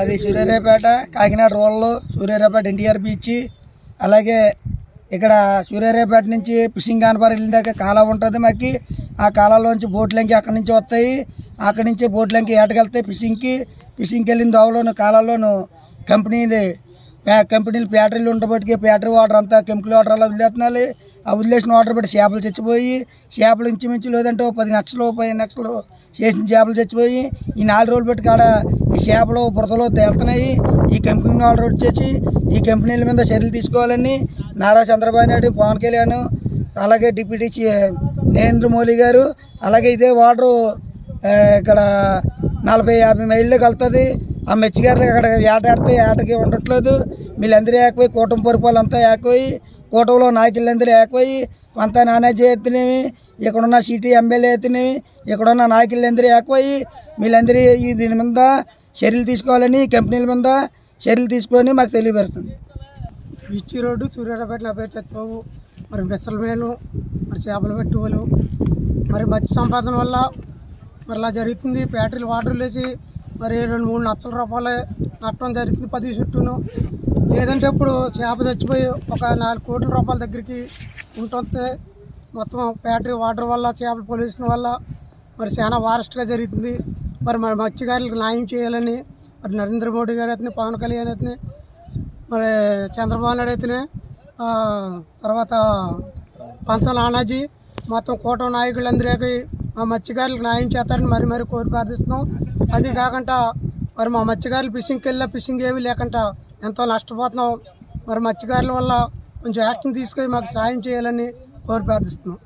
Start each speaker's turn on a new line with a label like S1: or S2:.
S1: అది సూర్యారావుపేట కాకినాడ రోడ్లు సూర్యారావుపేట ఎన్టీఆర్ బీచ్ అలాగే ఇక్కడ సూర్యారావుపేట నుంచి ఫిషింగ్ కానపార వెళ్ళిందాక దాకా ఉంటుంది మాకు. ఆ కాలంలోంచి బోట్లంకి అక్కడి నుంచి వస్తాయి. అక్కడి నుంచి బోట్లంకి ఏటకెళ్తాయి ఫిషింగ్కి ఫిషింగ్కి వెళ్ళిన దోవలోను కాలాల్లోను కంపెనీలు కంపెనీలు ఫ్యాక్టరీలు ఉండబట్టి ఫ్యాక్టరీ వాటర్ అంతా కెమికల్ వాటర్ అలా వదిలేస్తున్నారు ఆ వదిలేసిన వాటర్ బట్టి చేపలు చచ్చిపోయి చేపలు ఇంచుమించు లేదంటే పది లక్షలు పదిహేను లక్షలు చేసిన చేపలు చచ్చిపోయి ఈ నాలుగు రోజులు పెట్టి కాడ ఈ చేపలు బురదలో తేలుతున్నాయి. ఈ కంపెనీ వాటర్ వచ్చేసి ఈ కంపెనీల మీద చర్యలు తీసుకోవాలని నారా చంద్రబాబు నాయుడు పవన్ కళ్యాణ్ అలాగే డిప్యూటీ నరేంద్ర మోదీ గారు అలాగే ఇదే వాటరు ఇక్కడ నలభై యాభై మైళ్ళు కలుతుంది ఆ మెచ్చిగారులు అక్కడ ఏటాడితే ఏటకి ఉండట్లేదు. వీళ్ళందరూ ఏకపోయి కూటమి పరిపాలన అంతా ఏకపోయి కూటమిలో నాయకులందరూ ఏకపోయి అంతా నానాజీ అయితేనేమి ఇక్కడున్న సిటీ ఎమ్మెల్యే అయితేనేమి ఇక్కడున్న నాయకులందరూ ఏకపోయి వీళ్ళందరూ ఈ దీని మీద చర్యలు తీసుకోవాలని కంపెనీల మీద చర్యలు తీసుకొని మాకు తెలియపెడుతుంది
S2: బీచ్ రోడ్డు సూర్యారాపేట పేరు సత్యబాబు మరి బెస్సల మేలు మరి చేపలు పెట్టుకోలు మరి మత్స్య సంపాదన వల్ల మరి ఇలా జరుగుతుంది. ఫ్యాక్టరీలు వాటర్ వేసి మరి రెండు మూడు లక్షల రూపాయలు నష్టం జరుగుతుంది పది చుట్టూను. లేదంటే ఇప్పుడు చేప చచ్చిపోయి ఒక నాలుగు కోట్ల రూపాయల దగ్గరికి ఉంటుంది మొత్తం ఫ్యాక్టరీ వాటర్ వల్ల చేపల పొల్యూషన్ వల్ల మరి చాలా వారెస్ట్గా జరుగుతుంది. మరి మరి మత్స్యకారులకు న్యాయం చేయాలని మరి నరేంద్ర మోడీ గారు అయితే పవన్ కళ్యాణ్ అయితే మరి చంద్రబాబు నాయుడు అయితేనే తర్వాత పంత నానాజీ మొత్తం కూటమి నాయకులందరికీ మా మత్స్యకారులకు న్యాయం చేస్తారని మరి మరి కోరి ప్రార్థిస్తున్నాం. అది కాకుండా మరి మా మత్స్యకారులు ఫిషింగ్కి వెళ్ళా ఫిషింగ్ ఏమీ లేకుండా ఎంతో నష్టపోతున్నాం. మరి మత్స్యకారుల వల్ల కొంచెం యాక్షన్ తీసుకొని మాకు సాయం చేయాలని కోరి ప్రార్థిస్తున్నాం.